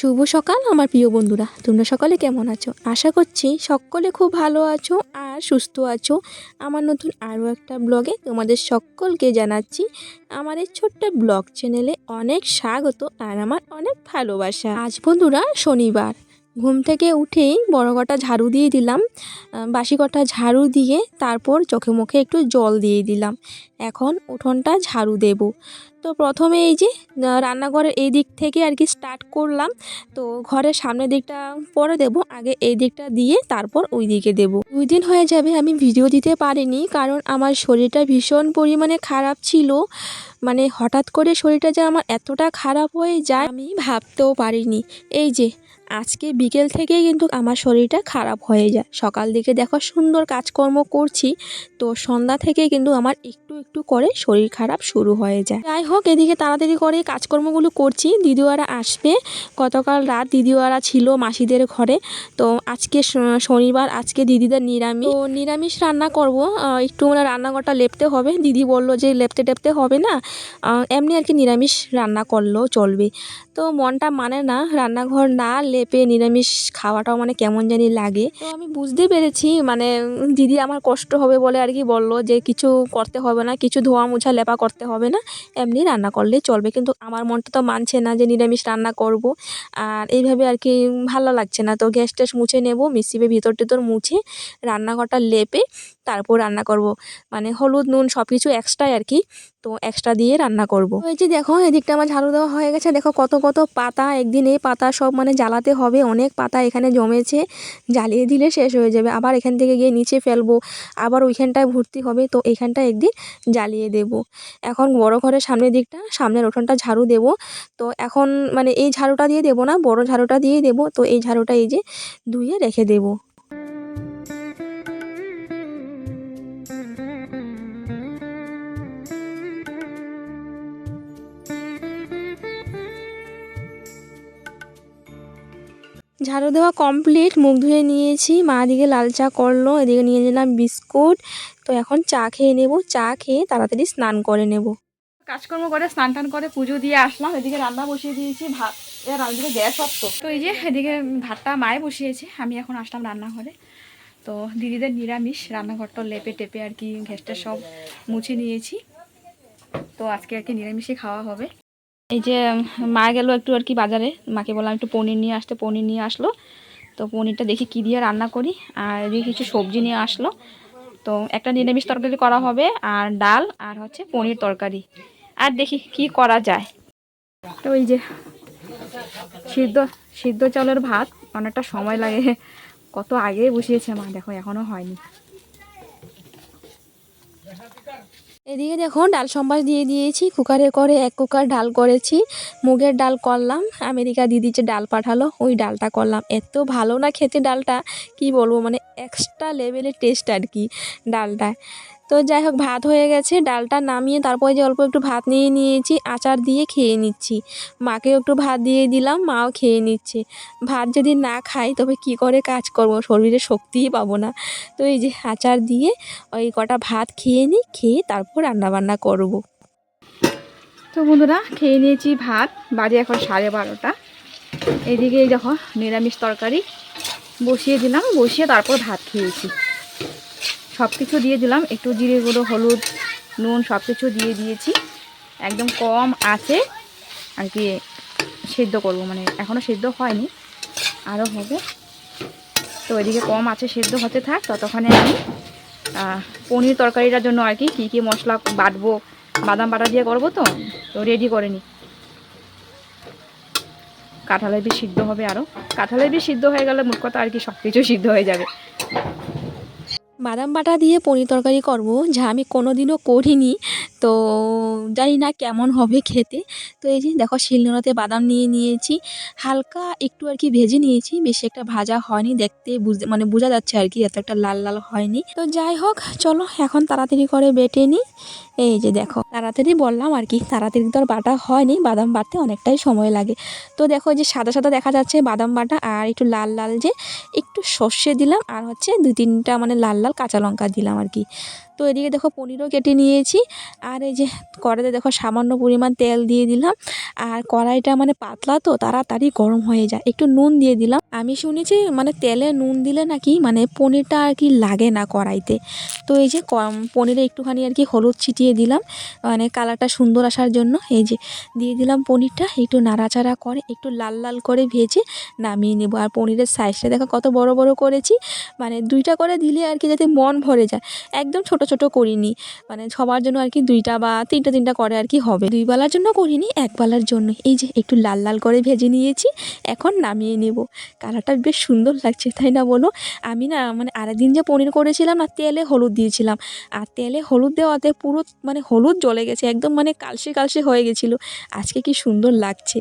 শুভ সকাল আমার প্রিয় বন্ধুরা। তোমরা সকলে কেমন আছো? আশা করছি সকলে খুব ভালো আছো আর সুস্থ আছো। আমার নতুন আরও একটা ব্লগে তোমাদের সকলকে জানাচ্ছি আমার এই ছোট্ট ব্লগ চ্যানেলে অনেক স্বাগত আর আমার অনেক ভালোবাসা। আজ বন্ধুরা শনিবার। ঘুম থেকে উঠেই বড় কটা ঝাড়ু দিয়ে দিলাম বাসি কটা ঝাড়ু দিয়ে তারপর চোখে মুখে একটু জল দিয়ে দিলাম। এখন উঠোনটা ঝাড়ু দেব। তো প্রথমে এই যে রান্নাঘরের এই দিক থেকে আর কি স্টার্ট করলাম। তো ঘরের সামনের দিকটা পরে দেব, আগে এই দিকটা দিয়ে তারপর ওই দিকে দেব। দুই দিন হয়ে যাবে আমি ভিডিও দিতে পারিনি, কারণ আমার শরীরটা ভীষণ পরিমাণে খারাপ ছিল। মানে হঠাৎ করে শরীরটা যে আমার এতটা খারাপ হয়ে যায় আমি ভাবতেও পারিনি। এই যে আজকে বিকেল থেকেই কিন্তু আমার শরীরটা খারাপ হয়ে যায়। সকাল দিকে দেখো সুন্দর কাজকর্ম করছি, তো সন্ধ্যা থেকে কিন্তু আমার একটু একটু করে শরীর খারাপ শুরু হয়ে যায়। যাই হোক, এদিকে তাড়াতাড়ি করে কাজকর্মগুলো করছি। দিদিওয়ারা আসবে। গতকাল রাত দিদিওয়ারা ছিল মাসিদের ঘরে। তো আজকে শনিবার, আজকে দিদিদের নিরামিষ। তো নিরামিষ রান্না করব। একটু মানে রান্নাঘরটা লেপতে হবে। দিদি বলল যে লেপতে টেপতে হবে না। এমনি আর কি নিরামিষ রান্না করলেও চলবে। তো মনটা মানে না, রান্নাঘর না লেপে নিরামিষ খাওয়াটাও মানে কেমন জানি লাগে। তো আমি বুঝতে পেরেছি মানে দিদি আমার কষ্ট হবে বলে আর কি বলল যে কিছু করতে হবে না, কিছু ধোয়া মোছা লেপা করতে হবে না, এমনি রান্না করলেই চলবে। কিন্তু আমার মনটা তো মানছে না যে নিরামিষ রান্না করব। আর এইভাবে আর কি ভালো লাগছে না। তো গ্যাস ট্যাস মুছে নেব মিশিবে ভিতর টিতর মুছে রান্নাঘরটা লেপে তারপর রান্না করব। মানে হলুদ, নুন সব কিছু এক্সট্রাই আর কি তো এক্সট্রা দিয়ে রান্না করব। এই যে দেখো, এদিকটা আমার ঝাড়ু দেওয়া হয়ে গেছে। দেখো কত কত পাতা, একদিন এই পাতা সব মানে জ্বালাতে হবে। অনেক পাতা এখানে জমেছে। জ্বালিয়ে দিলে শেষ হয়ে যাবে। আবার এখান থেকে গিয়ে নিচে ফেলব। আবার ওইখানটায় ভর্তি হবে। তো এখানটা একদিন জ্বালিয়ে দেব। এখন বড় ঘরের সামনের দিকটা, সামনের উঠোনটা ঝাড়ু দেব। তো এখন মানে এই ঝাড়ুটা দিয়ে দেবো না, বড় ঝাড়ুটা দিয়ে দেবো। তো এই ঝাড়ুটা এই যে ধুয়ে রেখে দেবো। ঝাড়ু দেওয়া কমপ্লিট মুখ ধুয়ে নিয়েছি। মা দিকে লাল চা করল, এদিকে নিয়ে নিলাম বিস্কুট। তো এখন চা খেয়ে নেব। চা খেয়ে তাড়াতাড়ি স্নান করে নেব। কাজকর্ম করে, স্নান টান করে পুজো দিয়ে আসলাম। এদিকে রান্না বসিয়ে দিয়েছি, ভাত এর গ্যাস অত তো। এই যে এদিকে ভাতটা মায়ে বসিয়েছে, আমি এখন আসলাম রান্নাঘরে। তো দিদিদের নিরামিষ রান্নাঘরটা লেপে টেপে আর কি, গ্যাসটা সব মুছে নিয়েছি। তো আজকে আর কি নিরামিষই খাওয়া হবে। এই যে মা গেল একটু আর কি বাজারে। মাকে বললাম একটু পনির নিয়ে আসতে, পনির নিয়ে আসলো। তো পনিরটা দেখি কী দিয়ে রান্না করি। আর এদিকে কিছু সবজি নিয়ে আসলো। তো একটা নিরামিষ তরকারি করা হবে, আর ডাল, আর হচ্ছে পনির তরকারি। আর দেখি কি করা যায়। তো এই যে, সিদ্ধ সিদ্ধ চালের ভাত, অনেকটা সময় লাগে। কত আগে বসিয়েছে মা, দেখো, এখনও হয়নি। এদিকে দেখো ডাল সম্বাস দিয়ে দিয়েছি। কুকারে করে এক কুকার ডাল করেছি। মুগের ডাল করলাম। আমেরিকা দিদি যে ডাল পাঠালো, ওই ডালটা করলাম। এত ভালো না খেতে ডালটা, কি বলব? মানে এক্সট্রা লেভেলের টেস্ট আর কি ডালটা তো যাই হোক, ভাত হয়ে গেছে, ডালটা নামিয়ে তারপরে যে অল্প একটু ভাত নিয়ে নিয়েছি, আচার দিয়ে খেয়ে নিচ্ছি। মাকেও একটু ভাত দিয়ে দিলাম, মাও খেয়ে নিচ্ছে। ভাত যদি না খাই, তবে কি করে কাজ করব? শরীরে শক্তিই পাবো না। তো এই যে আচার দিয়ে ওই কটা ভাত খেয়ে নিই, খেয়ে তারপর রান্নাবান্না করব। তো বন্ধুরা, খেয়ে নিয়েছি ভাত। বাজে এখন সাড়ে বারোটা। এদিকে দেখো, নিরামিষ তরকারি। বসিয়ে দিলাম, বসিয়ে তারপর ভাত খেয়েছি। সব কিছু দিয়ে দিলাম, একটু জিরে গুঁড়ো, হলুদ, নুন সব কিছু দিয়ে দিয়েছি। একদম কম আছে, আর কি সেদ্ধ করব মানে এখনও সেদ্ধ হয়নি আরও হবে। তো এদিকে কম আছে, সেদ্ধ হতে থাক, ততক্ষণে আমি পনির তরকারিটার জন্য আর কি, কী কী মশলা বাটবো, বাদাম বাটা দিয়ে করব তো তো রেডি করে নিই কাঁঠালের বীজ সিদ্ধ হবে আরও কাঁঠালের বীজ সিদ্ধ হয়ে গেলে মোট কথা আর কি সব কিছু সিদ্ধ হয়ে যাবে। বাদাম বাটা দিয়ে পনির তরকারি করব, যা আমি কোনো দিনও করিনি। তো জানি না কেমন হবে খেতে। তো এই যে দেখো শিলনোড়াতে বাদাম নিয়ে নিয়েছি। হালকা একটু আর কি ভেজে নিয়েছি, বেশি একটা ভাজা হয়নি দেখতে বুঝতে মানে বোঝা যাচ্ছে আর কি এত একটা লাল লাল হয়নি। তো যাই হোক, চলো এখন তাড়াতাড়ি করে বেটে নিই। এই যে দেখো, তাড়াতাড়ি বললাম আর কি, তাড়াতাড়ি তো আর বাটা হয়নি, বাদাম বাটতে অনেকটাই সময় লাগে। তো দেখো যে সাদা সাদা দেখা যাচ্ছে বাদাম বাটা, আর একটু লাল লাল যে, একটু সর্ষে দিলাম, আর হচ্ছে দুই তিনটা মানে লাল লাল কাঁচা লঙ্কা দিলাম আর কি। তো এদিকে দেখো পনিরও কেটে নিয়েছি। আর এই যে কড়াইতে দেখো সামান্য পরিমাণ তেল দিয়ে দিলাম। আর কড়াইটা মানে পাতলা তো, তাড়াতাড়ি গরম হয়ে যায়। একটু নুন দিয়ে দিলাম। আমি শুনেছি মানে তেলে নুন দিলে নাকি মানে পনিরটা আর কি লাগে না কড়াইতে। তো এই যে পনিরে একটুখানি আর কি হলুদ ছিটিয়ে দিলাম। মানে কালারটা সুন্দর আসার জন্য এই যে দিয়ে দিলাম পনিরটা। একটু নাড়াচাড়া করে, একটু লাল লাল করে ভেজে নামিয়ে নেব। আর পনিরের সাইজটা দেখো কত বড় বড় করেছি। মানে দুইটা করে দিলে আর কি যাতে মন ভরে যায়। একদম ছোট ছোট করিনি। মানে সবার জন্য আর কি দুইটা বা তিনটা তিনটা করে আর কি হবে। দুই বেলার জন্য করিনি, এক বেলার জন্য। এই যে একটু লাল লাল করে ভেজে নিয়েছি, এখন নামিয়ে নেব। কালারটা বেশ সুন্দর লাগছে, তাই না বলো? আমি না মানে আরেকদিন যে পনির করেছিলাম না, তেলে হলুদ দিয়েছিলাম। আর তেলে হলুদ দেওয়াতে পুরো মানে হলুদ জ্বলে গেছে, একদম মানে কালসে কালসে হয়ে গেছিল। আজকে কি সুন্দর লাগছে।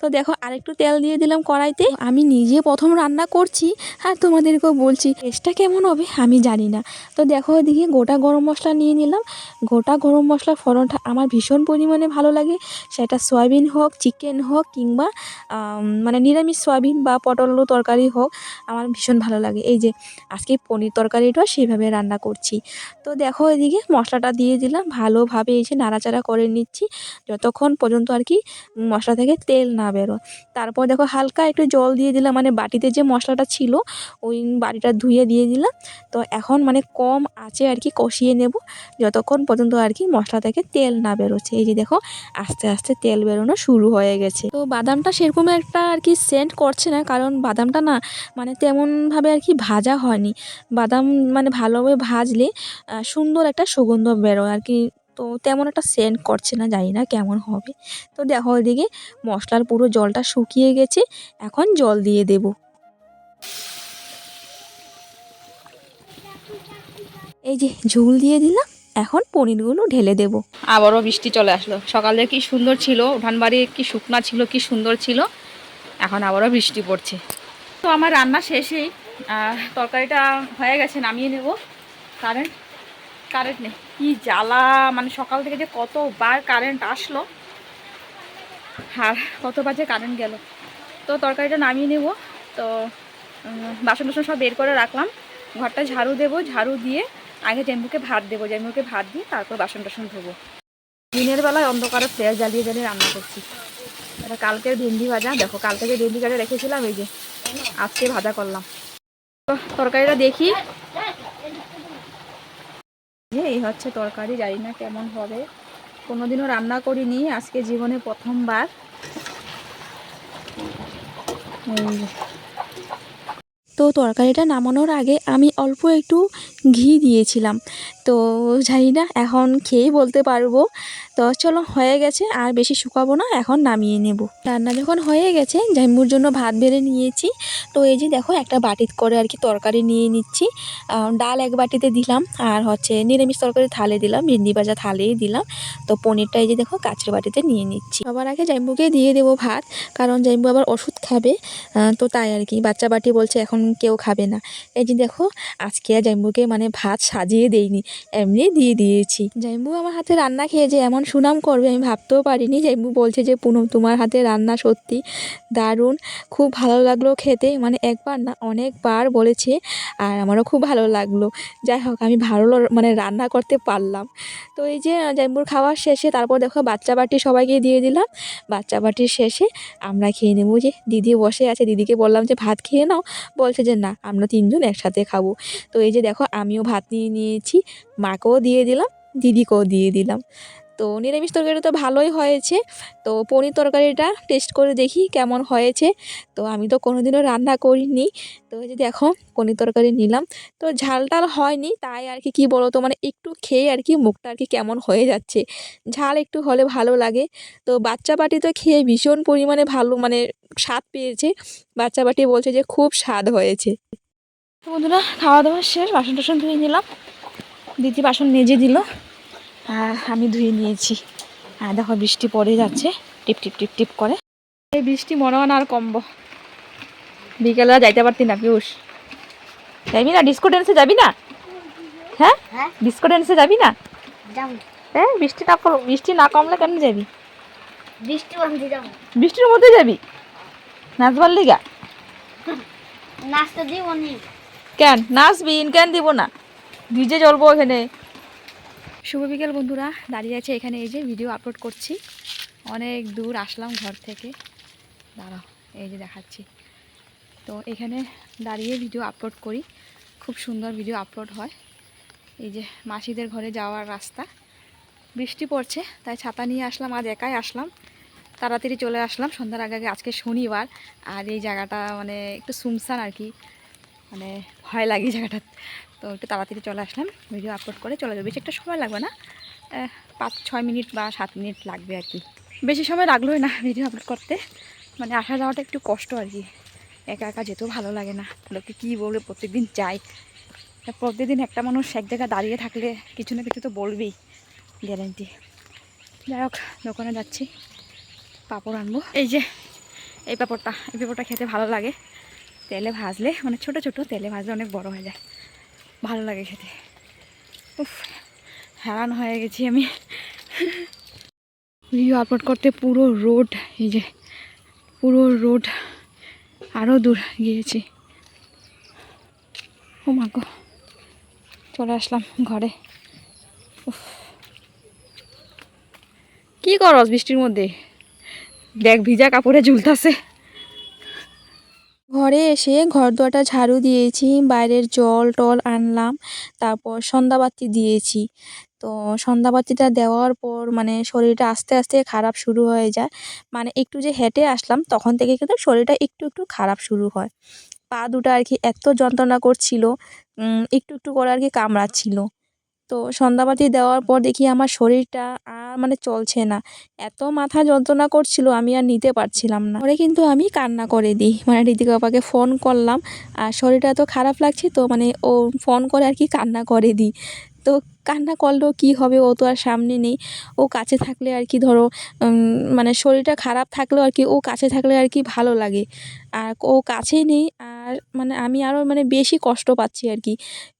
তো দেখো, আরেকটু তেল দিয়ে দিলাম কড়াইতে। আমি নিজে প্রথম রান্না করছি, আর তোমাদেরকেও বলছি, টেস্টটা কেমন হবে আমি জানি না। তো দেখো ওদিকে গোটা গরম মশলা নিয়ে নিলাম। গোটা গরম মশলার ফোড়নটা আমার ভীষণ পরিমাণে ভালো লাগে। সেটা সয়াবিন হোক চিকেন হোক কিংবা মানে নিরামিষ সয়াবিন বা পটল তরকারি হোক, আমার ভীষণ ভালো লাগে। এই যে আজকে পনির তরকারিটাও সেইভাবে রান্না করছি। তো দেখো এদিকে মশলাটা দিয়ে দিলাম। ভালোভাবে যে নাড়াচাড়া করে নিচ্ছি। যতক্ষণ পর্যন্ত আর কি মশলা থেকে তেল না বেরো তারপর দেখো হালকা একটু জল দিয়ে দিলাম। মানে বাটিতে যে মশলাটা ছিল, ওই বাটিটা ধুয়ে দিয়ে দিলাম। তো এখন মানে কম আছে আর কি কষিয়ে নেব। যতক্ষণ পর্যন্ত আর কি মশলা থেকে তেল না বেরোচ্ছে। এই যে দেখো, আস্তে আস্তে তেল বেরোনো শুরু হয়ে গেছে। তো বাদামটা সেরকম একটা আর কি সেন্ট করছে না, কারণ বাদামটা না মানে তেমনভাবে আর কি ভাজা হয়নি। বাদাম মানে ভালোভাবে ভাজলে সুন্দর একটা সুগন্ধ বেরোয় আর কি। তো তেমন একটা সেন্ট করছে না, জানি না কেমন হবে। তো দেখো ওইদিকে মশলার পুরো জলটা শুকিয়ে গেছে। এখন জল দিয়ে দেব। এই যে ঝুল দিয়ে দিলাম, এখন পনিরগুলো ঢেলে দেব। আবারও বৃষ্টি চলে আসলো। সকালে কি সুন্দর ছিল উঠান বাড়ি কি শুকনা ছিল, কি সুন্দর ছিল, এখন আবারও বৃষ্টি পড়ছে। তো আমার রান্না শেষেই তরকারিটা হয়ে গেছে, নামিয়ে নেব। কারেন্ট কারেন্ট নেই। কি জ্বালা মানে সকাল থেকে যে কতবার কারেন্ট আসলো, আর কত বাজে কারেন্ট গেল। তো তরকারিটা নামিয়ে নেব। তো বাসন টাসন সব বের করে রাখলাম। ঘরটা ঝাড়ু দেবো, ঝাড়ু দিয়ে আগে জেম্বুকে ভাত দেবো জেম্বুকে ভাত দিয়ে তারপর বাসন টাসন ধোবো। দিনের বেলায় অন্ধকারে ফ্লেয়ার জ্বালিয়ে জ্বালিয়ে রান্না করছি। এটা কালকের ভেন্ডি ভাজা। দেখো কাল থেকে ভেন্ডি কাটে রেখেছিলাম, এই যে আজকে ভাজা করলাম। তরকারিটা দেখি। যে এই হচ্ছে তরকারি, জানি না কেমন হবে। কোনোদিনও রান্না করিনি, আজকে জীবনে প্রথমবার। যে। তো তরকারিটা নামানোর আগে আমি অল্প একটু ঘি দিয়েছিলাম। তো জানি না এখন খেয়েই বলতে পারব। তো চলো হয়ে গেছে, আর বেশি শুকাবো না, এখন নামিয়ে নেব। রান্না যখন হয়ে গেছে, জাইমুর জন্য ভাত বেড়ে নিয়েছি। তো এই যে দেখো, একটা বাটিত করে আর কি তরকারি নিয়ে নিচ্ছি। ডাল এক বাটিতে দিলাম, আর হচ্ছে নিরামিষ তরকারি থালে দিলাম, ভেন্ডি ভাজা থালেই দিলাম। তো পনিরটা এই যে দেখো, কাঁচের বাটিতে নিয়ে নিচ্ছি। সবার আগে জাইম্বুকে দিয়ে দেবো ভাত, কারণ জাইম্বু আবার ওষুধ খাবে। তো তাই আর কি, বাচ্চা বাটি বলছে এখন কেউ খাবে না। এই যে দেখো, আজকে আর জাইম্বুকে মানে ভাত সাজিয়ে দেইনি, এমনি দিয়ে দিয়েছি। জাইম্বু আমার হাতে রান্না খেয়ে যে এমন সুনাম করবে আমি ভাবতেও পারিনি। জাইম্বু বলছে যে পুনম তোমার হাতে রান্না সত্যি দারুণ। খুব ভালো লাগল খেতে। মানে একবার না, অনেকবার বলেছে, আর আমারও খুব ভালো লাগল। যাই হোক, আমি ভালো মানে রান্না করতে পারলাম। তো এই যে জাইম্বুর খাওয়ার শেষে তারপর দেখো, বাচ্চা বাটি সবাইকে দিয়ে দিলাম। বাচ্চা বাটির শেষে আমরা খেয়ে নেব যে, দিদি বসে আছে, দিদিকে বললাম যে, ভাত খেয়ে নাও। বলছে যে না, আমরা তিনজন একসাথে খাব। তো এই যে দেখো, আমিও ভাত নিয়ে নিয়েছি, মাকেও দিয়ে দিলাম, দিদিকেও দিয়ে দিলাম। তো নিরামিষ তরকারিটা তো ভালোই হয়েছে। তো পনির তরকারিটা টেস্ট করে দেখি কেমন হয়েছে। তো আমি তো কোনোদিনও রান্না করিনি। তো এই যে দেখো, পনির তরকারি নিলাম। তো ঝাল টাল হয়নি, তাই আর কি, কী বলো তো মানে একটু খেয়ে আর কি মুখটা আর কি কেমন হয়ে যাচ্ছে। ঝাল একটু হলে ভালো লাগে। তো বাচ্চা বাটি তো খেয়ে ভীষণ পরিমাণে ভালো মানে স্বাদ পেয়েছে। বাচ্চা বাটি বলছে যে খুব স্বাদ হয়েছে। বন্ধুরা, খাওয়া দাওয়া শেষ বাসন টাসন ধুয়ে নিলাম। দিদি বাসন মেজে দিল। আর আমি ধুয়ে নিয়েছি। হ্যাঁ দেখো বৃষ্টি পড়ে যাচ্ছে। টিপ টিপ টিপ টিপ করে। এই বৃষ্টি মনে হয় না আর কমবো। বিকেলে আর যাইতে পারতি না পিউষ। যাবি না? ডিস্কো ড্যান্সে যাবি না? হ্যাঁ? হ্যাঁ। ডিস্কো ড্যান্সে যাবি না? হ্যাঁ বৃষ্টি না বৃষ্টি না কমলে কেন যাবি? বৃষ্টি বৃষ্টির মধ্যে যাবি? নাচবার লিগা? নাচতে দিব নি। কেন? নাচবি কেন দিব না? ডিজে চলবো এখানে শুভ বিকেল, বন্ধুরা। দাঁড়িয়ে আছে এখানে এই যে ভিডিও আপলোড করছি। অনেক দূর আসলাম ঘর থেকে। দাঁড়াও, এই যে দেখাচ্ছি। তো এখানে দাঁড়িয়ে ভিডিও আপলোড করি। খুব সুন্দর ভিডিও আপলোড হয়। এই যে মাসিদের ঘরে যাওয়ার রাস্তা। বৃষ্টি পড়ছে, তাই ছাতা নিয়ে আসলাম, আজ একাই আসলাম। তাড়াতাড়ি চলে আসলাম। সন্ধ্যার আগে আগে আজকে শনিবার। আর এই জায়গাটা মানে একটু সুমসান আর কি। মানে ভয় লাগে জায়গাটা। তো একটু তাড়াতাড়ি চলে আসলাম। ভিডিও আপলোড করে চলে যাবে। বেশি একটা সময় লাগবে না। পাঁচ, ছয় মিনিট বা সাত মিনিট লাগবে আর কি। বেশি সময় লাগলোই না ভিডিও আপলোড করতে। মানে আসা যাওয়াটা একটু কষ্ট আর কি। একা একা যেতেও ভালো লাগে না। লোকে কী বলবে? প্রত্যেকদিন চাই তা প্রত্যেকদিন একটা মানুষ এক জায়গায় দাঁড়িয়ে থাকলে কিছু না কিছু তো বলবেই গ্যারেন্টি যাই হোক, দোকানে যাচ্ছি। পাঁপড় আনব। এই যে, এই পাঁপড়টা। এই পাপড়টা খেতে ভালো লাগে। তেলে ভাজলে মানে ছোট ছোট তেলে ভাজলে অনেক বড় হয়ে যায়। ভালো লাগে খেতে। উফ হেরান হয়ে গেছি আমি। ভিডিও আপলোড করতে পুরো রোড এই যে পুরো রোড আরও দূর গিয়েছি। ও মা গো, চলে আসলাম ঘরে। কি করস বৃষ্টির মধ্যে? দেখ, ভিজা কাপড়ে ঝুলতাছে। ঘরে এসে ঘর দোয়াটা ঝাড়ু দিয়েছি, বাইরের জল টল আনলাম, তারপর সন্ধ্যাবাতি দিয়েছি। তো সন্ধ্যাবাতিটা দেওয়ার পর মানে শরীরটা আস্তে আস্তে খারাপ শুরু হয়ে যায়। মানে একটু যে হেঁটে আসলাম, তখন থেকে কিন্তু শরীরটা একটু একটু খারাপ শুরু হয়। পা দুটো আর কি এত যন্ত্রণা করছিল একটু একটু করে আর কি কামড়াচ্ছিল। তো সন্ধ্যাবাতি দেওয়ার পর দেখি আমার শরীরটা আর মানে চলছে না। এত মাথা যন্ত্রণা করছিল, আমি আর নিতে পারছিলাম না। পরে কিন্তু আমি কান্না করে দিই। মানে ঋতিকা বাবাকে ফোন করলাম। আর শরীরটা তো খারাপ লাগছে তো মানে ও ফোন করে আর কি কান্না করে দিই। তো কান্না করলেও কী হবে? ও তো আর সামনে নেই। ও কাছে থাকলে আর কি ধরো মানে শরীরটা খারাপ থাকলেও আর কি, ও কাছে থাকলে আর কি ভালো লাগে। আর ও কাছেই নেই। আর মানে আমি আরও মানে বেশি কষ্ট পাচ্ছি আর কি।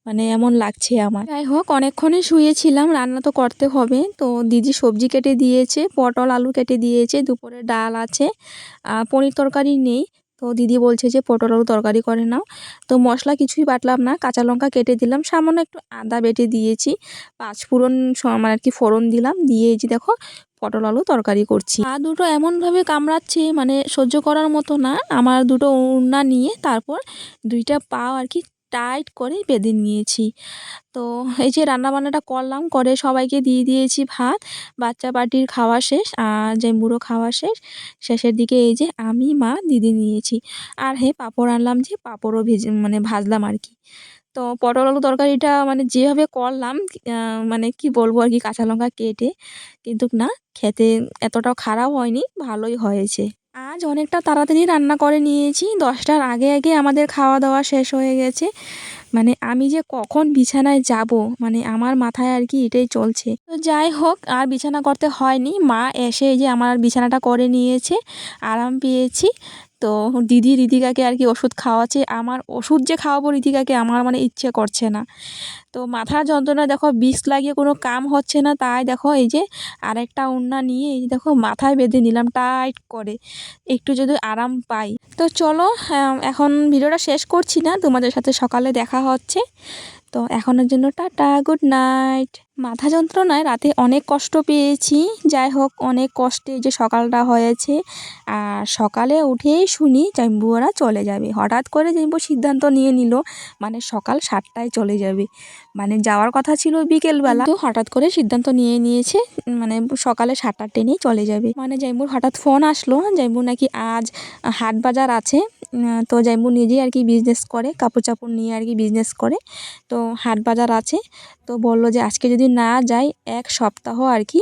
মানে এমন লাগছে আমার। যাই হোক অনেকক্ষণে শুয়েছিলাম, রান্না তো করতে হবে। তো দিদি সবজি কেটে দিয়েছে, পটল, আলু কেটে দিয়েছে, দুপুরে ডাল আছে আর পনির তরকারি নেই। তো দিদি বলছে যে পটল আলু তরকারি করে নাও। তো মশলা কিছুই বাটলাম না, কাঁচা লঙ্কা কেটে দিলাম, সামান্য একটু আদা বেটে দিয়েছি, পাঁচ ফোড়ন মানে আর কি ফোড়ন দিলাম, দিয়ে যে দেখো পটল আলু তরকারি করছি। আর দুটো এমনভাবে কামড়াচ্ছে মানে সহ্য করার মতো না, আমার দুটো উন্না নিয়ে তারপর দুইটা পা আর কি টাইট করে বেঁধে নিয়েছি। তো এই যে রান্নাবান্নাটা করলাম, করে সবাইকে দিয়ে দিয়েছি ভাত, বাচ্চা পার্টির খাওয়া শেষ, আর জেম্বুরও খাওয়া শেষ, শেষের দিকে এই যে আমি, মা, দিদি নিয়েছি। আর হে, পাঁপড় আনলাম যে পাঁপড়ও ভেজে মানে ভাজলাম আর কি। তো পটল আলু তরকারিটা মানে যেভাবে করলাম মানে কি বলব আর কি, কাঁচা লঙ্কা কেটে, কিন্তু না, খেতে এতটাও খারাপ হয়নি, ভালোই হয়েছে। আজ অনেকটা তাড়াতাড়ি রান্না করে নিয়েছি। দশটার আগে আগে আমাদের খাওয়া দাওয়া শেষ হয়ে গেছে। মানে আমি যে কখন বিছানায় যাব মানে আমার মাথায় আর কি এটাই চলছে। তো যাই হোক, আর বিছানা করতে হয়নি। মা এসে যে আমার বিছানাটা করে নিয়েছে, আরাম পেয়েছি। তো দিদি ঋতিকাকে আর কি ওষুধ খাওয়াচ্ছে। আমার ওষুধ যে খাওয়াবো ঋতিকাকে আমার মানে ইচ্ছে করছে না। তো মাথার যন্ত্রণা দেখো বিষ লাগিয়ে কোনো কাম হচ্ছে না। তাই দেখো এই যে আরেকটা ওড়না নিয়ে এই যে দেখো মাথায় বেঁধে নিলাম টাইট করে। একটু যদি আরাম পাই। তো চলো এখন ভিডিওটা শেষ করছি না। তোমাদের সাথে সকালে দেখা হচ্ছে। তো এখনের জন্য টাটা, গুড নাইট। মাথা যন্ত্রণায় রাতে অনেক কষ্ট পেয়েছি। যাই হোক, অনেক কষ্টে যে সকালটা হয়েছে। আর সকালে উঠেই শুনি জাম্বুয়ারা চলে যাবে। হঠাৎ করে জাম্বু সিদ্ধান্ত নিয়ে নিল মানে সকাল সাতটায় চলে যাবে। মানে যাওয়ার কথা ছিল বিকেলবেলা। তো হঠাৎ করে সিদ্ধান্ত নিয়ে নিয়েছে মানে সকালে সাতটার ট্রেনেই চলে যাবে। মানে জাইম্বুর হঠাৎ ফোন আসলো। জাইম্বু নাকি আজ হাট বাজার আছে। তো জাইম্বু নিজেই আর কি বিজনেস করে কাপড় চাপড় নিয়ে আর কি বিজনেস করে। তো হাট বাজার আছে, তো বলল যে আজকে যদি না যাই, এক সপ্তাহ আর কি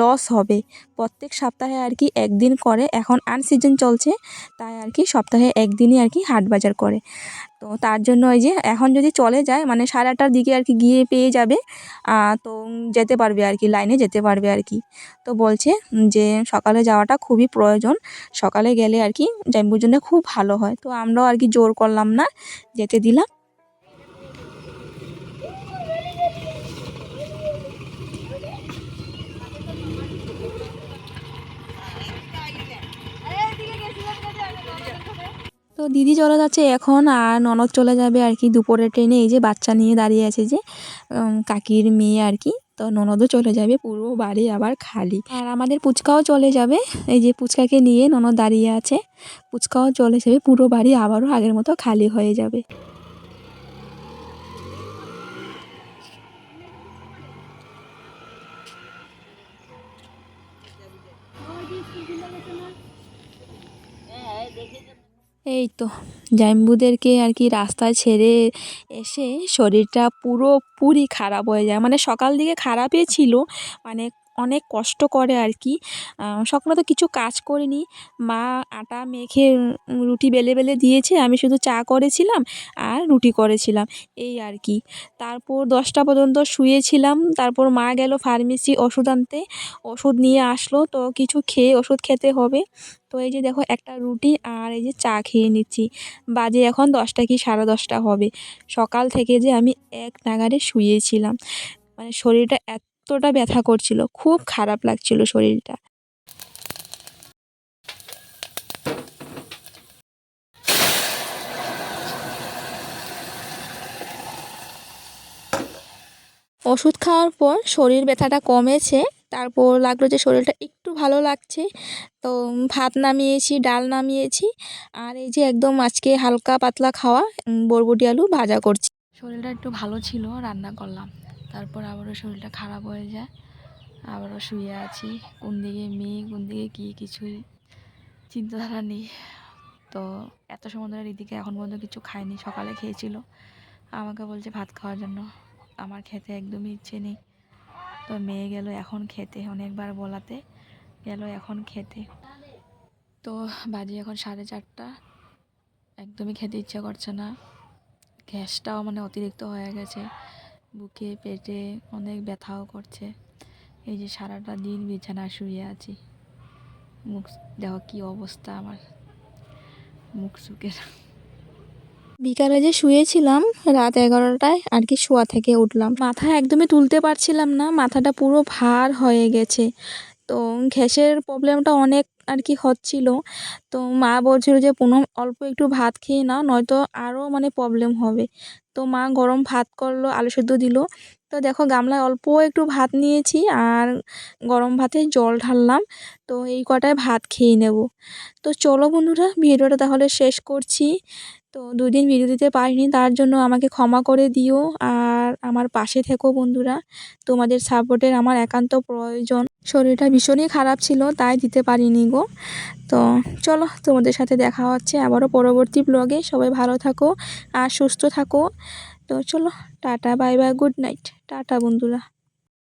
লস হবে। প্রত্যেক সপ্তাহে আর কি একদিন করে, এখন আনসিজন চলছে, তাই আর কি সপ্তাহে একদিনই আর কি হাট বাজার করে। তো তার জন্য ওই যে এখন যদি চলে যায় মানে সাড়ে আটটার দিকে আর কি গিয়ে পেয়ে যাবে তো যেতে পারবে আর কি, লাইনে যেতে পারবে আর কি। তো বলছে যে সকালে যাওয়াটা খুবই প্রয়োজন, সকালে গেলে আর কি জাম্বুর জন্য খুব ভালো হয়। তো আমরাও আর কি জোর করলাম না, যেতে দিলাম। তো দিদি চলে যাচ্ছে এখন আর ননদ চলে যাবে আর কি দুপুরের ট্রেনে এই যে বাচ্চা নিয়ে দাঁড়িয়ে আছে যে কাকির মেয়ে আর কি। তো ননদও চলে যাবে, পুরো বাড়ি আবার খালি। আর আমাদের পুচকাও চলে যাবে, এই যে পুচকাকে নিয়ে ননদ দাঁড়িয়ে আছে। পুচকাও চলে যাবে, পুরো বাড়ি আবারও আগের মতো খালি হয়ে যাবে। এই তো জাইম্বুদেরকে আর কি রাস্তায় ছেড়ে এসে শরীরটা পুরোপুরি খারাপ হয়ে যায়। মানে সকাল দিকে খারাপই ছিল মানে অনেক কষ্ট করে আর কি। সকালে তো কিছু কাজ করিনি। মা আটা মেখে রুটি বেলে বেলে দিয়েছে, আমি শুধু চা করেছিলাম আর রুটি করেছিলাম, এই আর কি। তারপর দশটা পর্যন্ত শুয়েছিলাম, তারপর মা গেল ফার্মেসি ওষুধ আনতে, ওষুধ নিয়ে আসলো, তো কিছু খেয়ে ওষুধ খেতে হবে। তো এই যে দেখো একটা রুটি আর এই যে চা খেয়ে নিচ্ছি, বাজে এখন দশটা কি সাড়ে দশটা হবে। সকাল থেকে যে আমি এক নাগারে শুয়েছিলাম। মানে শরীরটা এতটা ব্যথা করছিল, খুব খারাপ লাগছিল শরীরটা। ওষুধ খাওয়ার পর শরীর ব্যথাটা কমেছে, তারপর লাগল যে শরীরটা একটু ভালো লাগছে, তো ভাত নামিয়েছি, ডাল নামিয়েছি, আর এই যে একদম আজকে হালকা পাতলা খাওয়া বরবটি আলু ভাজা করছি। শরীরটা একটু ভালো ছিল, রান্না করলাম। তারপর আবারও শরীরটা খারাপ হয়ে যায়। আবারও শুয়ে আছি। কোন দিকে মেয়ে কোন দিকে কী কিছুই চিন্তাধারা নেই। তো এত সময় ধরে রিদিকে এখন পর্যন্ত কিছু খায়নি সকালে খেয়েছিল। আমাকে বলছে ভাত খাওয়ার জন্য। আমার খেতে একদমই ইচ্ছে নেই। তো মেয়ে গেল এখন খেতে, অনেকবার বলাতে গেল এখন খেতে। তো বাজে এখন সাড়ে চারটা। একদমই খেতে ইচ্ছে করছে না। গ্যাসটাও মানে অতিরিক্ত হয়ে গেছে। বুকে পেটে অনেক ব্যথাও করছে। এই যে সারাটা দিন বিছানা শুয়ে আছি। মুখ দেখো কি অবস্থা আমার। মুখ শুকের বিকালে যে শুয়েছিলাম রাত এগারোটায় আর কি শোয়া থেকে উঠলাম। মাথা একদমই তুলতে পারছিলাম না মাথাটা পুরো ভার হয়ে গেছে। তো গ্যাসের প্রবলেমটা অনেক আর কি হচ্ছিল। তো মা বলছিল যে, পুনম, অল্প একটু ভাত খেয়ে নাও, নয়তো আরও মানে প্রবলেম হবে। তো মা গরম ভাত করল, আলু সেদ্ধ দিল। তো দেখো, গামলায় অল্প একটু ভাত নিয়েছি আর গরম ভাতে জল ঢাললাম। তো এই কটায় ভাত খেয়ে নেব। তো চলো বন্ধুরা, ভিডিওটা তাহলে শেষ করছি। তো দুদিন ভিডিও দিতে পারিনি, তার জন্য আমাকে ক্ষমা করে দিও। আর আমার পাশে থেকো বন্ধুরা। তোমাদের সাপোর্টের আমার একান্ত প্রয়োজন। শরীরটা ভীষণই খারাপ ছিল, তাই দিতে পারিনি গো। তো চলো তোমাদের সাথে দেখা হচ্ছে আবারও পরবর্তী ব্লগে সবাই ভালো থাকো আর সুস্থ থাকো। তো চলো, tata bye bye good night tata, বন্ধুরা।